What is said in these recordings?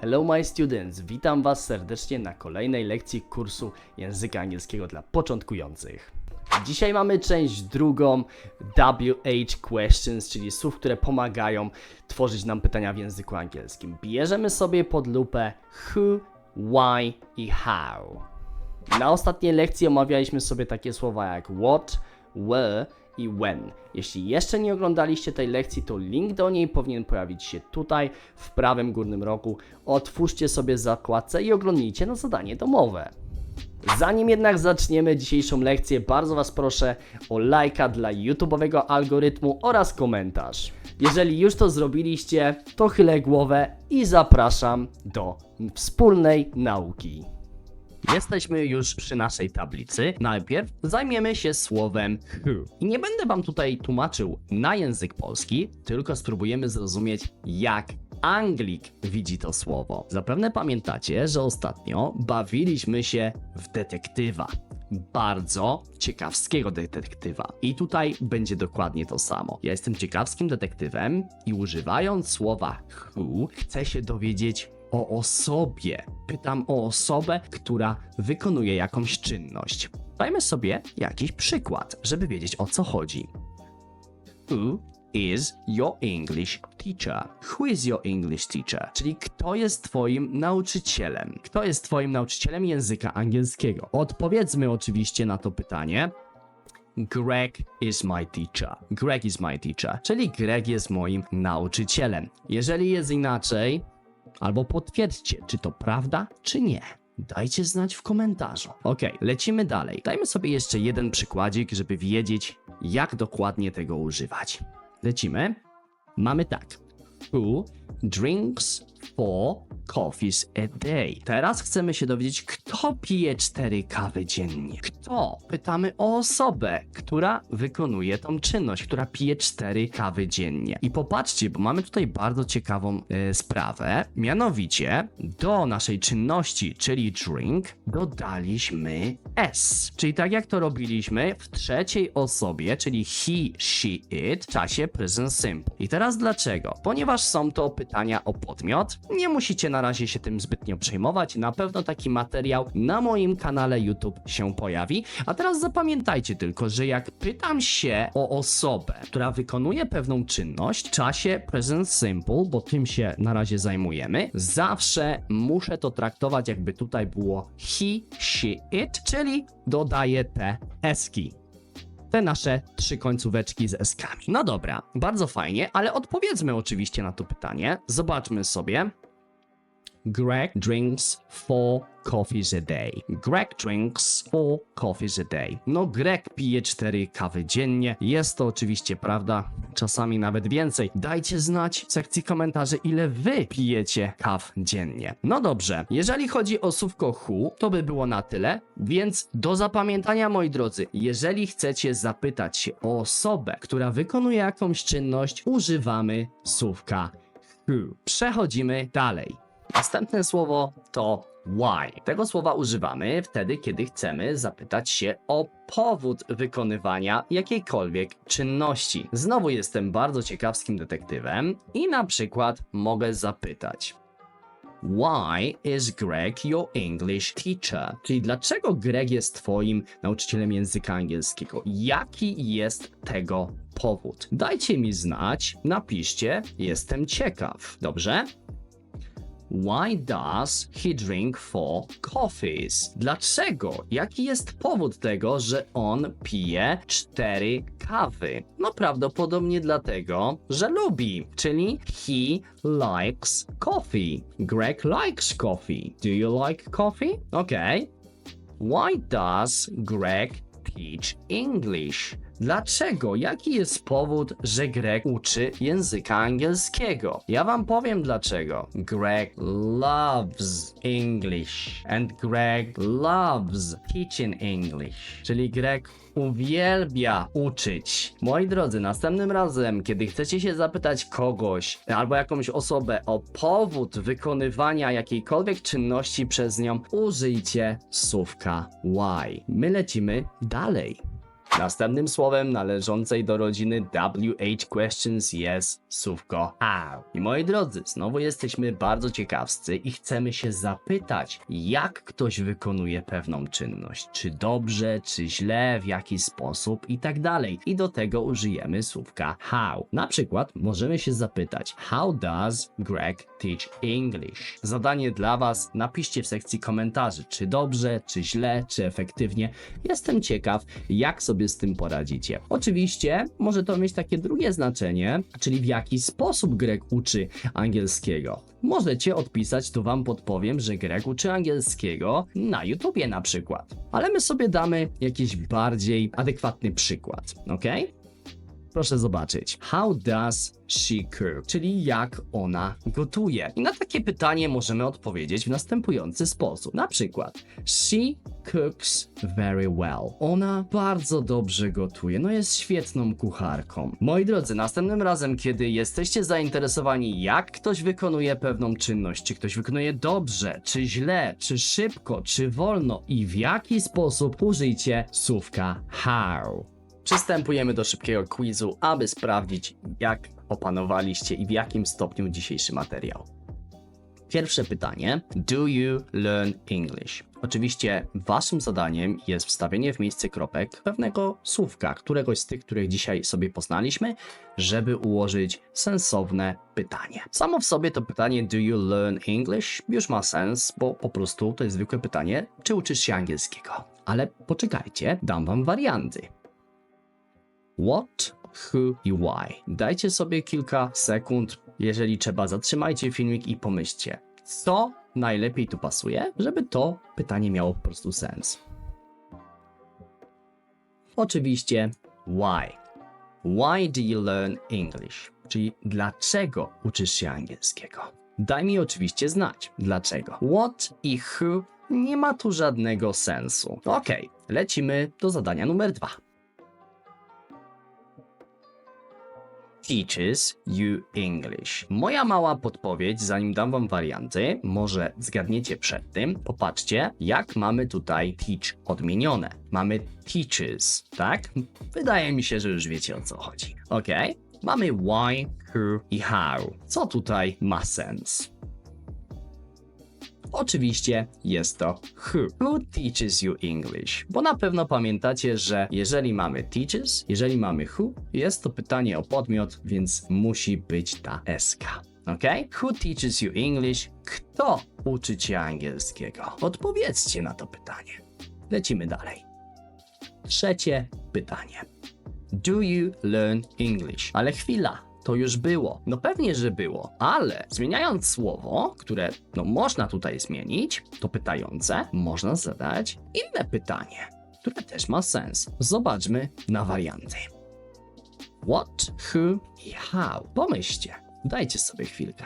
Hello my students, witam Was serdecznie na kolejnej lekcji kursu języka angielskiego dla początkujących. Dzisiaj mamy część drugą WH questions, czyli słów, które pomagają tworzyć nam pytania w języku angielskim. Bierzemy sobie pod lupę who, why i how. Na ostatniej lekcji omawialiśmy sobie takie słowa jak what, where i when. Jeśli jeszcze nie oglądaliście tej lekcji, to link do niej powinien pojawić się tutaj w prawym górnym rogu. Otwórzcie sobie zakładce i oglądnijcie na zadanie domowe. Zanim jednak zaczniemy dzisiejszą lekcję, bardzo Was proszę o lajka dla YouTube'owego algorytmu oraz komentarz. Jeżeli już to zrobiliście, to chylę głowę i zapraszam do wspólnej nauki. Jesteśmy już przy naszej tablicy. Najpierw zajmiemy się słowem who. I nie będę Wam tutaj tłumaczył na język polski, tylko spróbujemy zrozumieć, jak Anglik widzi to słowo. Zapewne pamiętacie, że ostatnio bawiliśmy się w detektywa. Bardzo ciekawskiego detektywa. I tutaj będzie dokładnie to samo. Ja jestem ciekawskim detektywem i używając słowa who, chcę się dowiedzieć o osobie. Pytam o osobę, która wykonuje jakąś czynność. Dajmy sobie jakiś przykład, żeby wiedzieć o co chodzi. Who is your English teacher? Who is your English teacher? Czyli kto jest twoim nauczycielem? Kto jest twoim nauczycielem języka angielskiego? Odpowiedzmy oczywiście na to pytanie. Greg is my teacher. Greg is my teacher. Czyli Greg jest moim nauczycielem. Jeżeli jest inaczej, albo potwierdźcie, czy to prawda, czy nie. Dajcie znać w komentarzu. Ok, lecimy dalej. Dajmy sobie jeszcze jeden przykładzik, żeby wiedzieć, jak dokładnie tego używać. Lecimy. Mamy tak. Who drinks four coffees a day? Teraz chcemy się dowiedzieć, kto pije cztery kawy dziennie. Kto? Pytamy o osobę, która wykonuje tą czynność, która pije cztery kawy dziennie. I popatrzcie, bo mamy tutaj bardzo ciekawą e, sprawę. Mianowicie do naszej czynności, czyli drink, dodaliśmy s. Czyli tak jak to robiliśmy w trzeciej osobie, czyli he, she, it, w czasie present simple. I teraz dlaczego? Ponieważ są to pytania o podmiot, nie musicie na razie się tym zbytnio przejmować. Na pewno taki materiał na moim kanale YouTube się pojawi. A teraz zapamiętajcie tylko, że jak pytam się o osobę, która wykonuje pewną czynność w czasie present simple, bo tym się na razie zajmujemy, zawsze muszę to traktować jakby tutaj było he, she, it, czyli dodaję te eski te nasze trzy końcóweczki z eskami. No dobra, bardzo fajnie, ale odpowiedzmy oczywiście na to pytanie. Zobaczmy sobie. Greg drinks four coffees a day. Greg drinks four coffees a day. No, Greg pije cztery kawy dziennie. Jest to oczywiście prawda, czasami nawet więcej. Dajcie znać w sekcji komentarzy, ile wy pijecie kaw dziennie. No dobrze, jeżeli chodzi o słówko who, to by było na tyle, więc do zapamiętania, moi drodzy, jeżeli chcecie zapytać się o osobę, która wykonuje jakąś czynność, używamy słówka who. Przechodzimy dalej. Następne słowo to why. Tego słowa używamy wtedy, kiedy chcemy zapytać się o powód wykonywania jakiejkolwiek czynności. Znowu jestem bardzo ciekawskim detektywem i na przykład mogę zapytać. Why is Greg your English teacher? Czyli dlaczego Greg jest twoim nauczycielem języka angielskiego? Jaki jest tego powód? Dajcie mi znać, napiszcie, jestem ciekaw. Dobrze? Why does he drink four coffees? Dlaczego? Jaki jest powód tego, że on pije cztery kawy? No prawdopodobnie dlatego, że lubi, czyli he likes coffee. Greg likes coffee. Do you like coffee? Okay. Why does Greg teach English? Dlaczego? Jaki jest powód, że Greg uczy języka angielskiego? Ja wam powiem dlaczego. Greg loves English and Greg loves teaching English. Czyli Greg uwielbia uczyć. Moi drodzy, następnym razem, kiedy chcecie się zapytać kogoś albo jakąś osobę o powód wykonywania jakiejkolwiek czynności przez nią, użyjcie słówka why. My lecimy dalej. Następnym słowem należącej do rodziny WH questions jest słówko how. I moi drodzy, znowu jesteśmy bardzo ciekawscy i chcemy się zapytać, jak ktoś wykonuje pewną czynność. Czy dobrze, czy źle, w jaki sposób i tak dalej. I do tego użyjemy słówka how. Na przykład możemy się zapytać, how does Greg teach English? Zadanie dla Was, napiszcie w sekcji komentarzy, czy dobrze, czy źle, czy efektywnie. Jestem ciekaw, jak sobie z tym poradzicie. Oczywiście może to mieć takie drugie znaczenie, czyli w jaki sposób Greg uczy angielskiego. Możecie odpisać, to wam podpowiem, że Greg uczy angielskiego na YouTubie na przykład. Ale my sobie damy jakiś bardziej adekwatny przykład, ok? Proszę zobaczyć. How does she cook? Czyli jak ona gotuje. I na takie pytanie możemy odpowiedzieć w następujący sposób. Na przykład, she cooks very well. Ona bardzo dobrze gotuje. No jest świetną kucharką. Moi drodzy, następnym razem, kiedy jesteście zainteresowani, jak ktoś wykonuje pewną czynność, czy ktoś wykonuje dobrze, czy źle, czy szybko, czy wolno i w jaki sposób użyjcie słówka how. Przystępujemy do szybkiego quizu, aby sprawdzić, jak opanowaliście i w jakim stopniu dzisiejszy materiał. Pierwsze pytanie. Do you learn English? Oczywiście waszym zadaniem jest wstawienie w miejsce kropek pewnego słówka, któregoś z tych, których dzisiaj sobie poznaliśmy, żeby ułożyć sensowne pytanie. Samo w sobie to pytanie do you learn English już ma sens, bo po prostu to jest zwykłe pytanie, czy uczysz się angielskiego. Ale poczekajcie, dam wam warianty. What, who i why. Dajcie sobie kilka sekund. Jeżeli trzeba, zatrzymajcie filmik i pomyślcie, co najlepiej tu pasuje, żeby to pytanie miało po prostu sens. Oczywiście, why. Why do you learn English? Czyli dlaczego uczysz się angielskiego? Daj mi oczywiście znać, dlaczego. What i who nie ma tu żadnego sensu. Okej, lecimy do zadania numer dwa. Teaches you English. Moja mała podpowiedź, zanim dam wam warianty, może zgadniecie przed tym. Popatrzcie, jak mamy tutaj teach odmienione. Mamy teaches, tak? Wydaje mi się, że już wiecie o co chodzi. Ok? Mamy why, who i how. Co tutaj ma sens? Oczywiście jest to who. Who teaches you English? Bo na pewno pamiętacie, że jeżeli mamy teaches, jeżeli mamy who, jest to pytanie o podmiot, więc musi być ta SK. Ok? Who teaches you English? Kto uczy cię angielskiego? Odpowiedzcie na to pytanie. Lecimy dalej. Trzecie pytanie. Do you learn English? Ale chwila, to już było. No pewnie, że było, ale zmieniając słowo, które no można tutaj zmienić, to pytające, można zadać inne pytanie, które też ma sens. Zobaczmy na warianty. What, who i how. Pomyślcie, dajcie sobie chwilkę.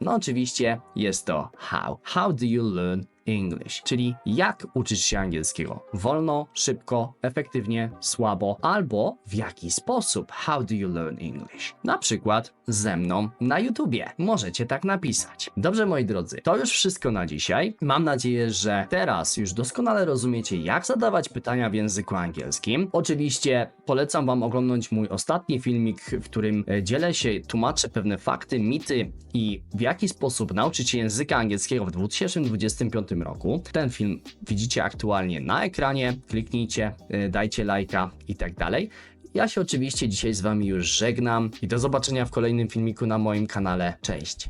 No oczywiście jest to how. How do you learn English? Czyli jak uczysz się angielskiego? Wolno, szybko, efektywnie, słabo, albo w jaki sposób? How do you learn English? Na przykład ze mną na YouTubie. Możecie tak napisać. Dobrze, moi drodzy, to już wszystko na dzisiaj. Mam nadzieję, że teraz już doskonale rozumiecie, jak zadawać pytania w języku angielskim. Oczywiście polecam Wam oglądać mój ostatni filmik, w którym e, dzielę się, tłumaczę pewne fakty, mity i w jaki sposób nauczyć się języka angielskiego w 2025 roku. Ten film widzicie aktualnie na ekranie. Kliknijcie, e, dajcie lajka i tak dalej. Ja się oczywiście dzisiaj z Wami już żegnam i do zobaczenia w kolejnym filmiku na moim kanale. Cześć!